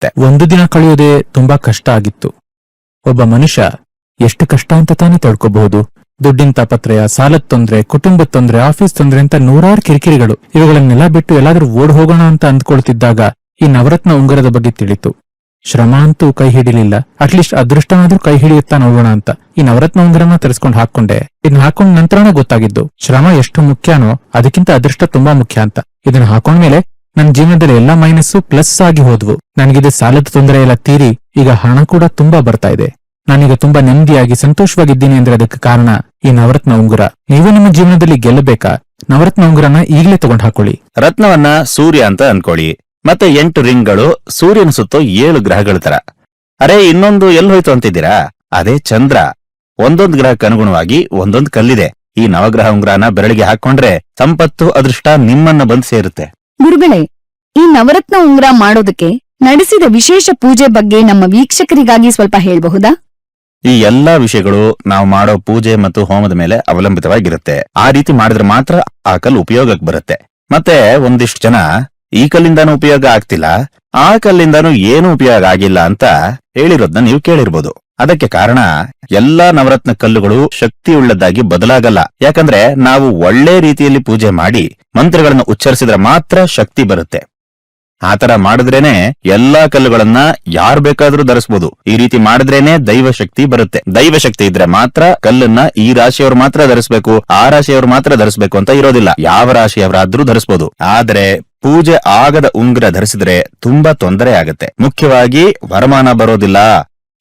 ಬರುತ್ತೆ ಒಂದು ದಿನ ಕಳೆಯೋದೇ ತುಂಬಾ ಕಷ್ಟ ಆಗಿತ್ತು. ಒಬ್ಬ ಮನುಷ್ಯ ಎಷ್ಟು ಕಷ್ಟ ಅಂತ ತಾನೇ ತಡ್ಕೋಬಹುದು? ದುಡ್ಡಿನ ತಾಪತ್ರಯ ಸಾಲದ ತೊಂದ್ರೆ, ಕುಟುಂಬದ ತೊಂದ್ರೆ, ಆಫೀಸ್ ತೊಂದ್ರೆ ಅಂತ ನೂರಾರು ಕಿರಿಕಿರಿಗಳು ಇವುಗಳನ್ನೆಲ್ಲ ಬಿಟ್ಟು ಎಲ್ಲಾದ್ರೂ ಓಡ್ ಹೋಗೋಣ ಅಂತ ಅಂದ್ಕೊಳ್ತಿದ್ದಾಗ ಈ ನವರತ್ನ ಉಂಗರದ ಬಗ್ಗೆ ತಿಳಿತು. ಶ್ರಮ ಅಂತೂ ಕೈ ಹಿಡಿಲಿಲ್ಲ. ಅಟ್ಲೀಸ್ಟ್ ಅದೃಷ್ಟನಾದ್ರೂ ಕೈ ಹಿಡಿಯುತ್ತಾ ನೋಡೋಣ ಅಂತ. ಈ ನವರತ್ನ ಉಂಗುರನ ತರಿಸ್ಕೊಂಡು ಹಾಕೊಂಡೆ ಇದನ್ನ ಹಾಕೊಂಡ್ ನಂತರನೇ ಗೊತ್ತಾಗಿದ್ದು, ಶ್ರಮ ಎಷ್ಟು ಮುಖ್ಯನೋ ಅದಕ್ಕಿಂತ ಅದೃಷ್ಟ ತುಂಬಾ ಮುಖ್ಯ ಅಂತ. ಇದನ್ನ ಹಾಕೊಂಡ್ಮೇಲೆ ನನ್ನ ಜೀವನದಲ್ಲಿ ಎಲ್ಲಾ ಮೈನಸ್ಸು ಪ್ಲಸ್ ಆಗಿ ಹೋದ್ವು. ನನಗಿದೆ ಸಾಲದ ತೊಂದರೆ ಎಲ್ಲ ತೀರಿ, ಈಗ ಹಣ ಕೂಡ ತುಂಬಾ ಬರ್ತಾ ಇದೆ. ನಾನೀಗ ತುಂಬಾ ನೆಮ್ಮದಿಯಾಗಿ ಸಂತೋಷವಾಗಿದ್ದೀನಿ ಅಂದ್ರೆ ಅದಕ್ಕೆ ಕಾರಣ ಈ ನವರತ್ನ ಉಂಗುರ. ನೀವು ನಿಮ್ಮ ಜೀವನದಲ್ಲಿ ಗೆಲ್ಲಬೇಕಾ? ನವರತ್ನ ಉಂಗುರನ ಈಗಲೇ ತಗೊಂಡ್ ಹಾಕೊಳ್ಳಿ. ರತ್ನವನ್ನ ಸೂರ್ಯ ಅಂತ ಅನ್ಕೊಳ್ಳಿ. ಮತ್ತೆ ಎಂಟು ರಿಂಗ್ಗಳು, ಸೂರ್ಯನ ಸುತ್ತೋ ಏಳು ಗ್ರಹಗಳ ತರ. ಅರೆ, ಇನ್ನೊಂದು ಎಲ್ ಹೋಯ್ತು ಅಂತಿದ್ದೀರಾ? ಅದೇ ಚಂದ್ರ. ಒಂದೊಂದ್ ಗ್ರಹಕ್ಕೆ ಅನುಗುಣವಾಗಿ ಒಂದೊಂದ್ ಕಲ್ಲಿದೆ. ಈ ನವಗ್ರಹ ಉಂಗ್ರಹನ ಬೆರಳಿಗೆ ಹಾಕೊಂಡ್ರೆ ಸಂಪತ್ತು, ಅದೃಷ್ಟ ನಿಮ್ಮನ್ನ ಬಂದ್ ಸೇರುತ್ತೆ. ಗುರುಗಳೇ, ಈ ನವರತ್ನ ಉಂಗ್ರ ಮಾಡೋದಕ್ಕೆ ನಡೆಸಿದ ವಿಶೇಷ ಪೂಜೆ ಬಗ್ಗೆ ನಮ್ಮ ವೀಕ್ಷಕರಿಗಾಗಿ ಸ್ವಲ್ಪ ಹೇಳ್ಬಹುದಾ? ಈ ಎಲ್ಲಾ ವಿಷಯಗಳು ನಾವು ಮಾಡೋ ಪೂಜೆ ಮತ್ತು ಹೋಮದ ಮೇಲೆ ಅವಲಂಬಿತವಾಗಿರುತ್ತೆ. ಆ ರೀತಿ ಮಾಡಿದ್ರೆ ಮಾತ್ರ ಆ ಕಲ್ಲು ಉಪಯೋಗಕ್ಕೆ ಬರುತ್ತೆ. ಮತ್ತೆ ಒಂದಿಷ್ಟು ಜನ ಈ ಕಲ್ಲಿಂದಾನು ಉಪಯೋಗ ಆಗ್ತಿಲ್ಲ, ಆ ಕಲ್ಲಿಂದಾನು ಏನು ಉಪಯೋಗ ಆಗಿಲ್ಲ ಅಂತ ಹೇಳಿರೋದ್ನ ನೀವು ಕೇಳಿರ್ಬೋದು. ಅದಕ್ಕೆ ಕಾರಣ, ಎಲ್ಲಾ ನವರತ್ನ ಕಲ್ಲುಗಳು ಶಕ್ತಿಯುಳ್ಳದ್ದಾಗಿ ಬದಲಾಗಲ್ಲ. ಯಾಕಂದ್ರೆ ನಾವು ಒಳ್ಳೆ ರೀತಿಯಲ್ಲಿ ಪೂಜೆ ಮಾಡಿ, ಮಂತ್ರಗಳನ್ನು ಉಚ್ಚರಿಸಿದ್ರೆ ಮಾತ್ರ ಶಕ್ತಿ ಬರುತ್ತೆ. ಆತರ ಮಾಡಿದ್ರೇನೆ ಎಲ್ಲಾ ಕಲ್ಲುಗಳನ್ನ ಯಾರ್ ಬೇಕಾದ್ರೂ ಧರಿಸಬಹುದು ಈ ರೀತಿ ಮಾಡಿದ್ರೇನೆ ದೈವ ಶಕ್ತಿ ಬರುತ್ತೆ. ದೈವ ಶಕ್ತಿ ಇದ್ರೆ ಮಾತ್ರ ಕಲ್ಲನ್ನ ಈ ರಾಶಿಯವರು ಮಾತ್ರ ಧರಿಸಬೇಕು, ಆ ರಾಶಿಯವರು ಮಾತ್ರ ಧರಿಸಬೇಕು ಅಂತ ಇರೋದಿಲ್ಲ. ಯಾವ ರಾಶಿಯವರಾದ್ರೂ ಧರಿಸಬಹುದು ಆದ್ರೆ ಪೂಜೆ ಆಗದ ಉಂಗುರ ಧರಿಸಿದ್ರೆ ತುಂಬಾ ತೊಂದರೆ ಆಗತ್ತೆ. ಮುಖ್ಯವಾಗಿ ವರಮಾನ ಬರೋದಿಲ್ಲ.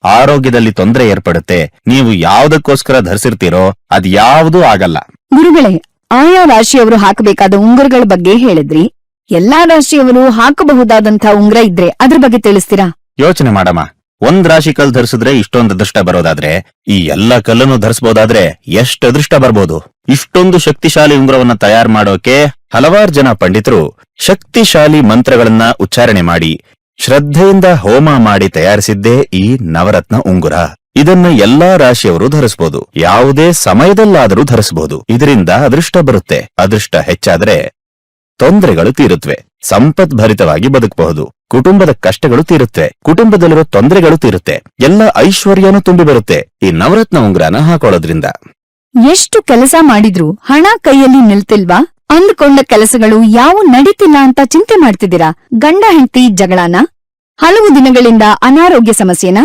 ಆರೋಗ್ಯದಲ್ಲಿ ತೊಂದರೆ ಏರ್ಪಡುತ್ತೆ. ನೀವು ಯಾವುದಕ್ಕೋಸ್ಕರ ಧರಿಸಿರ್ತೀರೋ ಅದ್ ಯಾವ್ದೂ ಆಗಲ್ಲ. ಗುರುಗಳೇ ಆಯಾ ರಾಶಿಯವರು ಹಾಕಬೇಕಾದ ಉಂಗುರಗಳ ಬಗ್ಗೆ ಹೇಳಿದ್ರಿ. ಎಲ್ಲಾ ರಾಶಿಯವರು ಹಾಕಬಹುದಾದಂತಹ ಉಂಗುರ ಇದ್ರೆ ಅದ್ರ ಬಗ್ಗೆ ತಿಳಿಸ್ತೀರಾ? ಯೋಚನೆ ಮಾಡಮ್ಮ. ಒಂದ್ ರಾಶಿ ಕಲ್ ಧರಿಸಿದ್ರೆ ಇಷ್ಟೊಂದು ಅದೃಷ್ಟ ಬರೋದಾದ್ರೆ ಈ ಎಲ್ಲಾ ಕಲ್ಲನ್ನು ಧರಿಸಬಹುದಾದ್ರೆ ಎಷ್ಟು ಅದೃಷ್ಟ ಬರ್ಬೋದು. ಇಷ್ಟೊಂದು ಶಕ್ತಿಶಾಲಿ ಉಂಗುರವನ್ನ ತಯಾರು ಮಾಡೋಕೆ ಹಲವಾರು ಜನ ಪಂಡಿತರು ಶಕ್ತಿಶಾಲಿ ಮಂತ್ರಗಳನ್ನ ಉಚ್ಚಾರಣೆ ಮಾಡಿ ಶ್ರದ್ಧೆಯಿಂದ ಹೋಮ ಮಾಡಿ ತಯಾರಿಸಿದ್ದೇ ಈ ನವರತ್ನ ಉಂಗುರ. ಇದನ್ನ ಎಲ್ಲಾ ರಾಶಿಯವರು ಧರಿಸಬಹುದು ಯಾವುದೇ ಸಮಯದಲ್ಲಾದರೂ ಧರಿಸಬಹುದು ಇದರಿಂದ ಅದೃಷ್ಟ ಬರುತ್ತೆ. ಅದೃಷ್ಟ ಹೆಚ್ಚಾದರೆ ತೊಂದರೆಗಳು ತೀರುತ್ತವೆ ಸಂಪದ್ಭರಿತವಾಗಿ ಬದುಕಬಹುದು. ಕುಟುಂಬದ ಕಷ್ಟಗಳು ತೀರುತ್ತೆ. ಕುಟುಂಬದಲ್ಲಿರೋ ತೊಂದರೆಗಳು ತೀರುತ್ತೆ. ಎಲ್ಲ ಐಶ್ವರ್ಯನೂ ತುಂಬಿ ಬರುತ್ತೆ. ಈ ನವರತ್ನ ಉಂಗುರನ ಹಾಕೊಳ್ಳೋದ್ರಿಂದ. ಎಷ್ಟು ಕೆಲಸ ಮಾಡಿದ್ರು ಹಣ ಕೈಯಲ್ಲಿ ನಿಲ್ತಿಲ್ವಾ? ಅಂದ್ಕೊಂಡ ಕೆಲಸಗಳು ಯಾವು ನಡೀತಿಲ್ಲ ಅಂತ ಚಿಂತೆ ಮಾಡ್ತಿದ್ದೀರಾ? ಗಂಡ ಹೆಂಡತಿ ಜಗಳಾನ? ಹಲವು ದಿನಗಳಿಂದ ಅನಾರೋಗ್ಯ ಸಮಸ್ಯೆನ?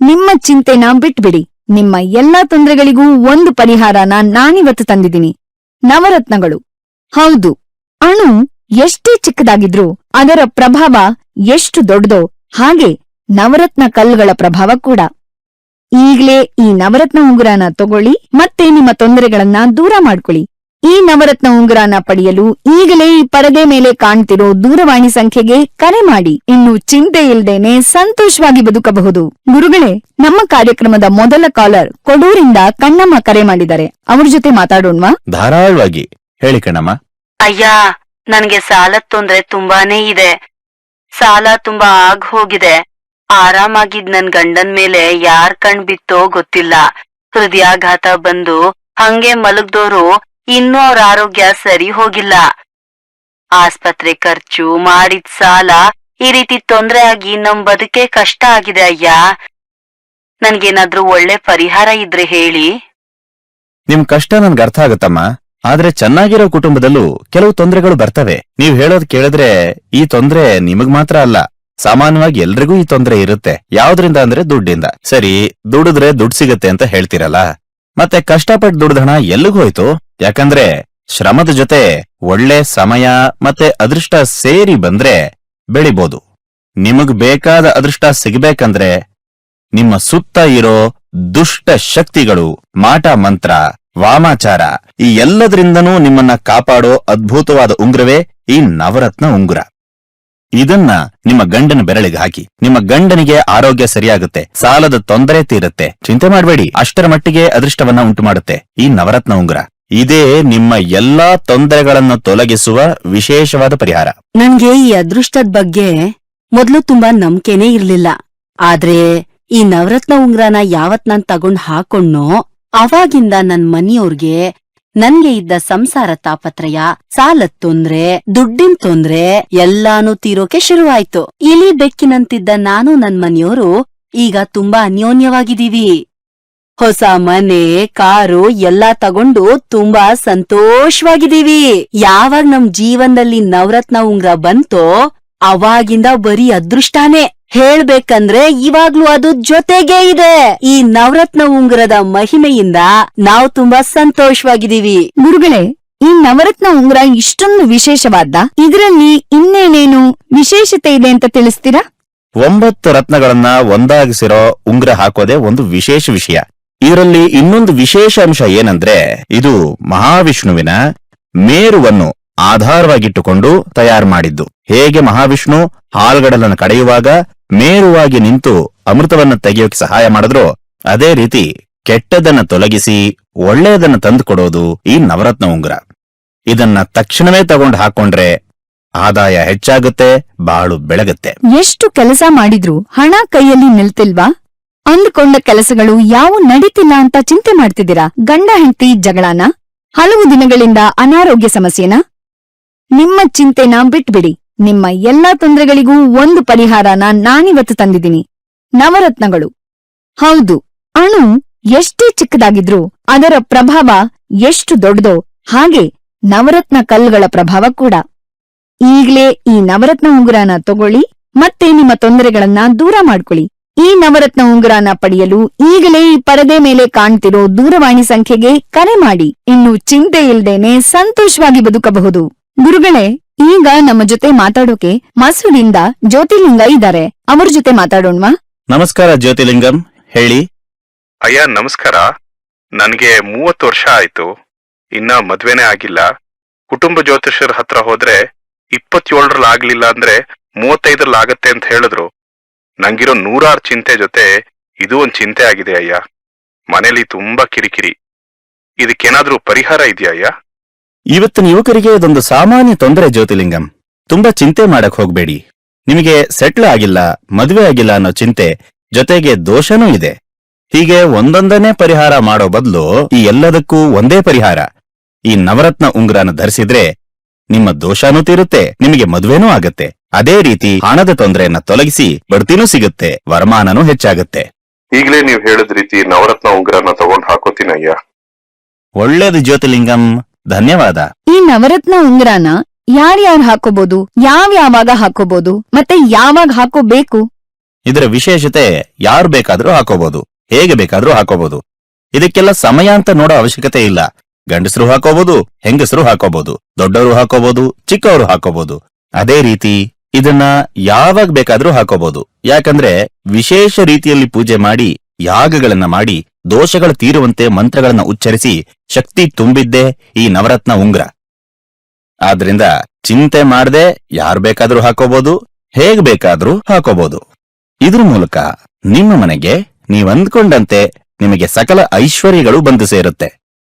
ನಿಮ್ಮ ಚಿಂತೆನ ಬಿಟ್ಬಿಡಿ. ನಿಮ್ಮ ಎಲ್ಲಾ ತೊಂದರೆಗಳಿಗೂ ಒಂದು ಪರಿಹಾರನ ನಾನಿವತ್ತು ತಂದಿದ್ದೀನಿ. ನವರತ್ನಗಳು. ಹೌದು. ಅಣು ಎಷ್ಟೇ ಚಿಕ್ಕದಾಗಿದ್ರೂ ಅದರ ಪ್ರಭಾವ ಎಷ್ಟು ದೊಡ್ಡದೋ ಹಾಗೆ ನವರತ್ನ ಕಲ್ಲುಗಳ ಪ್ರಭಾವ ಕೂಡ. ಈಗ್ಲೇ ಈ ನವರತ್ನ ಉಂಗುರನ ತಗೊಳ್ಳಿ ಮತ್ತೆ ನಿಮ್ಮ ತೊಂದರೆಗಳನ್ನ ದೂರ ಮಾಡ್ಕೊಳ್ಳಿ. ಈ ನವರತ್ನ ಉಂಗುರನ ಪಡೆಯಲು ಈಗಲೇ ಈ ಪರದೆ ಮೇಲೆ ಕಾಣ್ತಿರೋ ದೂರವಾಣಿ ಸಂಖ್ಯೆಗೆ ಕರೆ ಮಾಡಿ. ಇನ್ನು ಚಿಂತೆ ಇಲ್ದೇನೆ ಸಂತೋಷವಾಗಿ ಬದುಕಬಹುದು. ಗುರುಗಳೇ ನಮ್ಮ ಕಾರ್ಯಕ್ರಮದ ಮೊದಲ ಕಾಲರ್ ಕೊಡೂರಿಂದ ಕಣ್ಣಮ್ಮ ಕರೆ ಮಾಡಿದ್ದಾರೆ. ಅವ್ರ ಜೊತೆ ಮಾತಾಡೋಣ್ವಾ? ಧಾರಾಳವಾಗಿ. ಹೇಳಿ ಕಣಮ್ಮ ಅಯ್ಯ ನನ್ಗೆ ಸಾಲ ತೊಂದ್ರೆ ತುಂಬಾನೇ ಇದೆ. ಸಾಲ ತುಂಬಾ ಆಗ ಹೋಗಿದೆ. ಆರಾಮಾಗಿದ್ ನನ್ ಗಂಡನ್ ಮೇಲೆ ಯಾರ್ ಕಣ್ ಬಿತ್ತೋ ಗೊತ್ತಿಲ್ಲ. ಹೃದಯಾಘಾತ ಬಂದು ಹಂಗೆ ಮಲಗ್ದೋರು ಇನ್ನೂ ಅವ್ರ ಆರೋಗ್ಯ ಸರಿ ಹೋಗಿಲ್ಲ. ಆಸ್ಪತ್ರೆ ಖರ್ಚು ಮಾಡಿದ ಸಾಲ ಈ ರೀತಿ ತೊಂದರೆ ಆಗಿ ನಮ್ ಬದುಕೆ ಕಷ್ಟ ಆಗಿದೆ ಅಯ್ಯ. ನನ್ಗೇನಾದ್ರೂ ಒಳ್ಳೆ ಪರಿಹಾರ ಇದ್ರೆ ಹೇಳಿ. ನಿಮ್ ಕಷ್ಟ ನನ್ಗೆ ಅರ್ಥ ಆಗುತ್ತಮ್ಮ. ಆದ್ರೆ ಚೆನ್ನಾಗಿರೋ ಕುಟುಂಬದಲ್ಲೂ ಕೆಲವು ತೊಂದರೆಗಳು ಬರ್ತವೆ. ನೀವ್ ಹೇಳೋದ್ ಕೇಳಿದ್ರೆ ಈ ತೊಂದ್ರೆ ನಿಮಗ್ ಮಾತ್ರ ಅಲ್ಲ, ಸಾಮಾನ್ಯವಾಗಿ ಎಲ್ರಿಗೂ ಈ ತೊಂದರೆ ಇರುತ್ತೆ. ಯಾವ್ದ್ರಿಂದ ಅಂದ್ರೆ ದುಡ್ಡಿಂದ. ಸರಿ, ದುಡಿದ್ರೆ ದುಡ್ಡು ಸಿಗತ್ತೆ ಅಂತ ಹೇಳ್ತಿರಲ್ಲ. ಮತ್ತೆ ಕಷ್ಟಪಟ್ಟು ದುಡ್ದ ಹಣ ಎಲ್ಲಿಗೂ ಹೋಯ್ತು? ಯಾಕಂದ್ರೆ ಶ್ರಮದ ಜೊತೆ ಒಳ್ಳೆ ಸಮಯ ಮತ್ತೆ ಅದೃಷ್ಟ ಸೇರಿ ಬಂದ್ರೆ ಬೆಳಿಬೋದು. ನಿಮಗ್ ಬೇಕಾದ ಅದೃಷ್ಟ ಸಿಗ್ಬೇಕಂದ್ರೆ ನಿಮ್ಮ ಸುತ್ತ ಇರೋ ದುಷ್ಟ ಶಕ್ತಿಗಳು, ಮಾಟ, ಮಂತ್ರ, ವಾಮಾಚಾರ, ಈ ಎಲ್ಲದರಿಂದನೂ ನಿಮ್ಮನ್ನ ಕಾಪಾಡೋ ಅದ್ಭುತವಾದ ಉಂಗ್ರವೇ ಈ ನವರತ್ನ ಉಂಗುರ. ಇದನ್ನ ನಿಮ್ಮ ಗಂಡನ ಬೆರಳಿಗೆ ಹಾಕಿ. ನಿಮ್ಮ ಗಂಡನಿಗೆ ಆರೋಗ್ಯ ಸರಿಯಾಗುತ್ತೆ, ಸಾಲದ ತೊಂದರೆ ತೀರುತ್ತೆ. ಚಿಂತೆ ಮಾಡಬೇಡಿ, ಅಷ್ಟರ ಮಟ್ಟಿಗೆ ಅದೃಷ್ಟವನ್ನ ಉಂಟು ಮಾಡುತ್ತೆ ಈ ನವರತ್ನ ಉಂಗುರ. ಇದೇ ನಿಮ್ಮ ಎಲ್ಲಾ ತೊಂದರೆಗಳನ್ನು ತೊಲಗಿಸುವ ವಿಶೇಷವಾದ ಪರಿಹಾರ. ನನ್ಗೆ ಈ ಅದೃಷ್ಟದ ಬಗ್ಗೆ ಮೊದ್ಲು ತುಂಬಾ ನಂಬಿಕೆನೇ ಇರ್ಲಿಲ್ಲ. ಆದ್ರೆ ಈ ನವರತ್ನ ಉಂಗ್ರನ ಯಾವತ್ ನಾನ್ ತಗೊಂಡ್ ಹಾಕೊಂಡ್ನೋ, ಅವಾಗಿಂದ ನನ್ ಮನೆಯವ್ರಿಗೆ ನನ್ಗೆ ಇದ್ದ ಸಂಸಾರ ತಾಪತ್ರಯ, ಸಾಲದ್ ತೊಂದ್ರೆ, ದುಡ್ಡಿನ ತೊಂದ್ರೆ ಎಲ್ಲಾನು ತೀರೋಕೆ ಶುರುವಾಯ್ತು. ಇಲಿ ಬೆಕ್ಕಿನಂತಿದ್ದ ನಾನು ನನ್ ಮನೆಯೋರು ಈಗ ತುಂಬಾ ಅನ್ಯೋನ್ಯವಾಗಿದೀವಿ ಹೊಸ ಮನೆ ಕಾರು ಎಲ್ಲಾ ತಗೊಂಡು ತುಂಬಾ ಸಂತೋಷವಾಗಿದ್ದೀವಿ. ಯಾವಾಗ ನಮ್ ಜೀವನದಲ್ಲಿ ನವರತ್ನ ಉಂಗ್ರ ಬಂತೋ ಅವಾಗಿಂದ ಬರೀ ಅದೃಷ್ಟಾನೇ. ಹೇಳ್ಬೇಕಂದ್ರೆ ಇವಾಗ್ಲೂ ಅದು ಜೊತೆಗೇ ಇದೆ. ಈ ನವರತ್ನ ಉಂಗುರದ ಮಹಿಮೆಯಿಂದ ನಾವು ತುಂಬಾ ಸಂತೋಷವಾಗಿದ್ದೀವಿ. ಗುರುಗಳೇ ಈ ನವರತ್ನ ಉಂಗುರ ಇಷ್ಟೊಂದು ವಿಶೇಷವಾದ ಇದರಲ್ಲಿ ಇನ್ನೇನೇನು ವಿಶೇಷತೆ ಇದೆ ಅಂತ ತಿಳಿಸ್ತೀರಾ? ಒಂಬತ್ತು ರತ್ನಗಳನ್ನ ಒಂದಾಗಿಸಿರೋ ಉಂಗ್ರ ಹಾಕೋದೇ ಒಂದು ವಿಶೇಷ ವಿಷಯ. ಇದರಲ್ಲಿ ಇನ್ನೊಂದು ವಿಶೇಷ ಅಂಶ ಏನಂದ್ರೆ, ಇದು ಮಹಾವಿಷ್ಣುವಿನ ಮೇರುವನ್ನು ಆಧಾರವಾಗಿಟ್ಟುಕೊಂಡು ತಯಾರು ಮಾಡಿದ್ದು. ಹೇಗೆ ಮಹಾವಿಷ್ಣು ಹಾಲ್ಗಡಲನ್ನು ಕಡೆಯುವಾಗ ಮೇರುವಾಗಿ ನಿಂತು ಅಮೃತವನ್ನ ತೆಗೆಯೋಕೆ ಸಹಾಯ ಮಾಡಿದ್ರು, ಅದೇ ರೀತಿ ಕೆಟ್ಟದನ್ನ ತೊಲಗಿಸಿ ಒಳ್ಳೆಯದನ್ನ ತಂದುಕೊಡೋದು ಈ ನವರತ್ನ ಉಂಗುರ. ಇದನ್ನ ತಕ್ಷಣವೇ ತಗೊಂಡು ಹಾಕೊಂಡ್ರೆ ಆದಾಯ ಹೆಚ್ಚಾಗುತ್ತೆ, ಬಾಳು ಬೆಳಗುತ್ತೆ. ಎಷ್ಟು ಕೆಲಸ ಮಾಡಿದ್ರು ಹಣ ಕೈಯಲ್ಲಿ ನಿಲ್ತಿಲ್ವಾ? ಅಂದುಕೊಂಡ ಕೆಲಸಗಳು ಯಾವ ನಡೀತಿಲ್ಲ ಅಂತ ಚಿಂತೆ ಮಾಡ್ತಿದ್ದೀರಾ? ಗಂಡ ಹೆಂಡತಿ ಜಗಳನ? ಹಲವು ದಿನಗಳಿಂದ ಅನಾರೋಗ್ಯ ಸಮಸ್ಯೆನ? ನಿಮ್ಮ ಚಿಂತೆನ ಬಿಟ್ಬಿಡಿ. ನಿಮ್ಮ ಎಲ್ಲಾ ತೊಂದರೆಗಳಿಗೂ ಒಂದು ಪರಿಹಾರನ ನಾನಿವತ್ತು ತಂದಿದ್ದೀನಿ. ನವರತ್ನಗಳು. ಹೌದು. ಅಣು ಎಷ್ಟೇ ಚಿಕ್ಕದಾಗಿದ್ರೂ ಅದರ ಪ್ರಭಾವ ಎಷ್ಟು ದೊಡ್ಡದೋ ಹಾಗೆ ನವರತ್ನ ಕಲ್ಲುಗಳ ಪ್ರಭಾವ ಕೂಡ. ಈಗ್ಲೇ ಈ ನವರತ್ನ ಉಂಗುರನ ತಗೊಳ್ಳಿ ಮತ್ತೆ ನಿಮ್ಮ ತೊಂದರೆಗಳನ್ನ ದೂರ ಮಾಡ್ಕೊಳ್ಳಿ. ಈ ನವರತ್ನ ಉಂಗುರನ ಪಡೆಯಲು ಈಗಲೇ ಈ ಪರದೆ ಮೇಲೆ ಕಾಣ್ತಿರೋ ದೂರವಾಣಿ ಸಂಖ್ಯೆಗೆ ಕರೆ ಮಾಡಿ. ಇನ್ನು ಚಿಂತೆ ಇಲ್ದೇನೆ ಸಂತೋಷವಾಗಿ ಬದುಕಬಹುದು. ಗುರುಗಳೇ ಈಗ ನಮ್ಮ ಜೊತೆ ಮಾತಾಡೋಕೆ ಮಸೂರಿಂದ ಜ್ಯೋತಿಲಿಂಗ ಇದ್ದಾರೆ. ಅವ್ರ ಜೊತೆ ಮಾತಾಡೋಣ್ವಾ? ನಮಸ್ಕಾರ ಜ್ಯೋತಿಲಿಂಗಂ ಹೇಳಿ. ಅಯ್ಯ ನಮಸ್ಕಾರ. ನನಗೆ ಮೂವತ್ತು ವರ್ಷ ಆಯ್ತು. ಇನ್ನ ಮದ್ವೆನೇ ಆಗಿಲ್ಲ. ಕುಟುಂಬ ಜ್ಯೋತಿಷರ ಹತ್ರ ಹೋದ್ರೆ ಇಪ್ಪತ್ತೇಳರಲ್ಲಿ ಆಗ್ಲಿಲ್ಲ ಅಂದ್ರೆ ಮೂವತ್ತೈದರಲ್ಲಿ ಆಗತ್ತೆ ಅಂತ ಹೇಳಿದ್ರು. ನಂಗಿರೋ ನೂರಾರು ಚಿಂತೆ ಜೊತೆ ಇದು ಒಂದ್ ಚಿಂತೆ ಆಗಿದೆ ಅಯ್ಯ. ಮನೇಲಿ ತುಂಬಾ ಕಿರಿಕಿರಿ. ಇದಕ್ಕೇನಾದ್ರೂ ಪರಿಹಾರ ಇದೆಯಾ ಅಯ್ಯ? ಇವತ್ತಿನ ಯುವಕರಿಗೆ ಇದೊಂದು ಸಾಮಾನ್ಯ ತೊಂದರೆ ಜ್ಯೋತಿಲಿಂಗಂ ತುಂಬಾ ಚಿಂತೆ ಮಾಡಕ್ ಹೋಗ್ಬೇಡಿ. ನಿಮಗೆ ಸೆಟ್ಲ್ ಆಗಿಲ್ಲ, ಮದುವೆ ಆಗಿಲ್ಲ ಅನ್ನೋ ಚಿಂತೆ ಜೊತೆಗೆ ದೋಷನೂ ಇದೆ. ಹೀಗೆ ಒಂದೊಂದನೇ ಪರಿಹಾರ ಮಾಡೋ ಬದಲು ಈ ಎಲ್ಲದಕ್ಕೂ ಒಂದೇ ಪರಿಹಾರ. ಈ ನವರತ್ನ ಉಂಗುರನ ಧರಿಸಿದ್ರೆ ನಿಮ್ಮ ದೋಷನೂ ತೀರುತ್ತೆ, ನಿಮಗೆ ಮದುವೆನೂ ಆಗತ್ತೆ. ಅದೇ ರೀತಿ ಹಣದ ತೊಂದರೆಯನ್ನ ತೊಲಗಿಸಿ ಬಡ್ತಿನೂ ಸಿಗುತ್ತೆ ವರಮಾನನೂ ಹೆಚ್ಚಾಗುತ್ತೆ. ಈಗಲೇ ನೀವ್ ಹೇಳಿದ ರೀತಿ ನವರತ್ನ ಉಂಗುರನ ತಗೊಂಡ್ ಹಾಕೋತೀನಿ ಅಯ್ಯ. ಒಳ್ಳೇದು ಜ್ಯೋತಿಲಿಂಗಂ ಧನ್ಯವಾದ. ಈ ನವರತ್ನ ಉಂಗುರನ ಯಾರ್ಯಾರು ಹಾಕೋಬಹುದು ಯಾವ ಯಾವಾಗ ಹಾಕೋಬಹುದು ಮತ್ತೆ ಯಾವಾಗ ಹಾಕೋಬೇಕು? ಇದರ ವಿಶೇಷತೆ ಯಾರು ಬೇಕಾದ್ರೂ ಹಾಕೋಬಹುದು ಹೇಗೆ ಬೇಕಾದ್ರೂ ಹಾಕೋಬಹುದು ಇದಕ್ಕೆಲ್ಲ ಸಮಯ ಅಂತ ನೋಡೋ ಅವಶ್ಯಕತೆ ಇಲ್ಲ. ಗಂಡಸರು ಹಾಕೋಬಹುದು ಹೆಂಗಸರು ಹಾಕೋಬಹುದು ದೊಡ್ಡವರು ಹಾಕೋಬಹುದು ಚಿಕ್ಕವರು ಹಾಕೋಬಹುದು ಅದೇ ರೀತಿ ಇದನ್ನ ಯಾವಾಗ ಬೇಕಾದ್ರೂ ಹಾಕೋಬಹುದು ಯಾಕಂದ್ರೆ ವಿಶೇಷ ರೀತಿಯಲ್ಲಿ ಪೂಜೆ ಮಾಡಿ, ಯಾಗಗಳನ್ನ ಮಾಡಿ, ದೋಷಗಳ ತೀರುವಂತೆ ಮಂತ್ರಗಳನ್ನ ಉಚ್ಚರಿಸಿ ಶಕ್ತಿ ತುಂಬಿದ್ದೇ ಈ ನವರತ್ನ ಉಂಗ್ರ. ಆದ್ರಿಂದ ಚಿಂತೆ ಮಾಡದೆ ಯಾರು ಬೇಕಾದ್ರೂ ಹಾಕೋಬಹುದು ಹೇಗ್ ಬೇಕಾದ್ರೂ ಹಾಕೋಬಹುದು ಇದ್ರ ಮೂಲಕ ನಿಮ್ಮ ಮನೆಗೆ ನೀವಂದ್ಕೊಂಡಂತೆ ನಿಮಗೆ ಸಕಲ ಐಶ್ವರ್ಯಗಳು ಬಂದು ಸೇರುತ್ತೆ.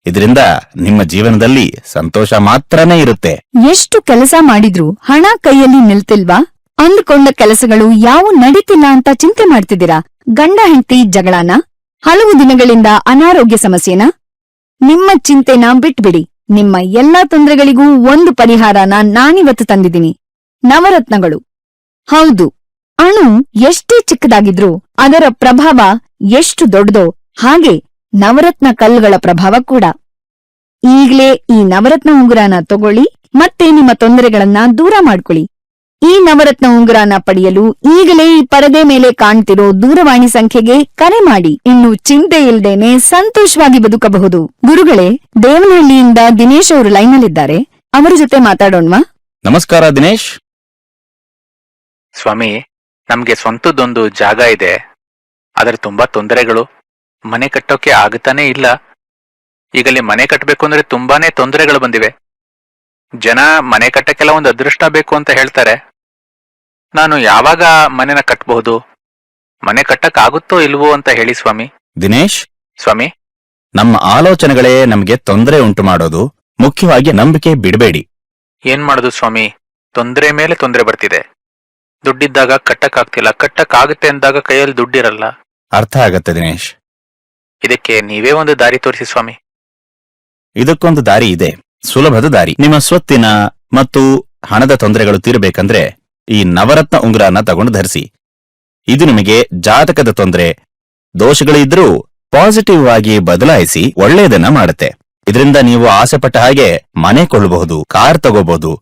ಇದರಿಂದ ನಿಮ್ಮ ಜೀವನದಲ್ಲಿ ಸಂತೋಷ ಮಾತ್ರನೇ ಇರುತ್ತೆ. ಎಷ್ಟು ಕೆಲಸ ಮಾಡಿದ್ರು ಹಣ ಕೈಯಲ್ಲಿ ನಿಲ್ತಿಲ್ವಾ? ಅಂದುಕೊಂಡ ಕೆಲಸಗಳು ಯಾವ ನಡೀತಿಲ್ಲ ಅಂತ ಚಿಂತೆ ಮಾಡ್ತಿದ್ದೀರಾ? ಗಂಡ ಹೆಂಡತಿ ಜಗಳನ? ಹಲವು ದಿನಗಳಿಂದ ಅನಾರೋಗ್ಯ ಸಮಸ್ಯೆನ? ನಿಮ್ಮ ಚಿಂತೆನ ಬಿಟ್ಬಿಡಿ. ನಿಮ್ಮ ಎಲ್ಲಾ ತೊಂದರೆಗಳಿಗೂ ಒಂದು ಪರಿಹಾರನ ನಾನಿವತ್ತು ತಂದಿದ್ದೀನಿ. ನವರತ್ನಗಳು. ಹೌದು. ಅಣು ಎಷ್ಟೇ ಚಿಕ್ಕದಾಗಿದ್ರೂ ಅದರ ಪ್ರಭಾವ ಎಷ್ಟು ದೊಡ್ಡದೋ ಹಾಗೆ ನವರತ್ನ ಕಲ್ಲುಗಳ ಪ್ರಭಾವ ಕೂಡ. ಈಗ್ಲೇ ಈ ನವರತ್ನ ಉಂಗುರನ ತಗೊಳ್ಳಿ ಮತ್ತೆ ನಿಮ್ಮ ತೊಂದರೆಗಳನ್ನ ದೂರ ಮಾಡ್ಕೊಳ್ಳಿ. ಈ ನವರತ್ನ ಉಂಗುರನ ಪಡೆಯಲು ಈಗಲೇ ಈ ಪರದೆ ಮೇಲೆ ಕಾಣ್ತಿರೋ ದೂರವಾಣಿ ಸಂಖ್ಯೆಗೆ ಕರೆ ಮಾಡಿ. ಇನ್ನು ಚಿಂತೆ ಇಲ್ದೇನೆ ಸಂತೋಷವಾಗಿ ಬದುಕಬಹುದು. ಗುರುಗಳೇ ದೇವನಹಳ್ಳಿಯಿಂದ ದಿನೇಶ್ ಅವರು ಲೈನಲ್ಲಿದ್ದಾರೆ. ಅವರ ಜೊತೆ ಮಾತಾಡೋಣವಾ? ನಮಸ್ಕಾರ ದಿನೇಶ್. ಸ್ವಾಮಿ ನಮ್ಗೆ ಸ್ವಂತದ್ದೊಂದು ಜಾಗ ಇದೆ. ಆದ್ರೆ ತುಂಬಾ ತೊಂದರೆಗಳು. ಮನೆ ಕಟ್ಟೋಕೆ ಆಗುತ್ತಾನೇ ಇಲ್ಲ? ಈಗಲ್ಲಿ ಮನೆ ಕಟ್ಟಬೇಕು ಅಂದ್ರೆ ತುಂಬಾನೇ ತೊಂದರೆಗಳು ಬಂದಿವೆ. ಜನ ಮನೆ ಕಟ್ಟಕ್ಕೆಲ್ಲ ಒಂದು ಅದೃಷ್ಟ ಬೇಕು ಅಂತ ಹೇಳ್ತಾರೆ. ನಾನು ಯಾವಾಗ ಮನೆನ ಕಟ್ಟಬಹುದು ಮನೆ ಕಟ್ಟಕ್ ಆಗುತ್ತೋ ಇಲ್ವೋ ಅಂತ ಹೇಳಿ ಸ್ವಾಮಿ. ದಿನೇಶ್? ಸ್ವಾಮಿ? ನಮ್ಮ ಆಲೋಚನೆಗಳೇ ನಮಗೆ ತೊಂದರೆ ಉಂಟು ಮಾಡೋದು. ಮುಖ್ಯವಾಗಿ ನಂಬಿಕೆ ಬಿಡಬೇಡಿ. ಏನ್ ಮಾಡೋದು ಸ್ವಾಮಿ? ತೊಂದರೆ ಮೇಲೆ ತೊಂದರೆ ಬರ್ತಿದೆ. ದುಡ್ಡಿದ್ದಾಗ ಕಟ್ಟಕ್ಕಾಗ್ತಿಲ್ಲ. ಕಟ್ಟಕ್ಕಾಗುತ್ತೆ ಅಂದಾಗ ಕೈಯಲ್ಲಿ ದುಡ್ಡಿರಲ್ಲ. ಅರ್ಥ ಆಗತ್ತೆ ದಿನೇಶ್. ಇದಕ್ಕೆ ನೀವೇ ಒಂದು ದಾರಿ ತೋರಿಸಿ, ಸ್ವಾಮಿ. ಇದಕ್ಕೊಂದು ದಾರಿ ಇದೆ. ಸುಲಭದ ದಾರಿ. ನಿಮ್ಮ ಸ್ವತ್ತಿನ ಮತ್ತು ಹಣದ ತೊಂದರೆಗಳು ತೀರಬೇಕಂದ್ರೆ ಈ ನವರತ್ನ ಉಂಗುರನ ತಗೊಂಡು ಧರಿಸಿ. ಇದು ನಿಮಗೆ ಜಾತಕದ ತೊಂದರೆ. ದೋಷಗಳಿದ್ರೂ ಪಾಸಿಟಿವ್ ಆಗಿ ಬದಲಾಯಿಸಿ ಒಳ್ಳೆಯದನ್ನ ಮಾಡುತ್ತೆ. ಇದರಿಂದ ನೀವು ಆಸೆಪಟ್ಟ ಹಾಗೆ ಮನೆ ಕೊಳ್ಳಬಹುದು, ಕಾರ್ ತಗೋಬಹುದು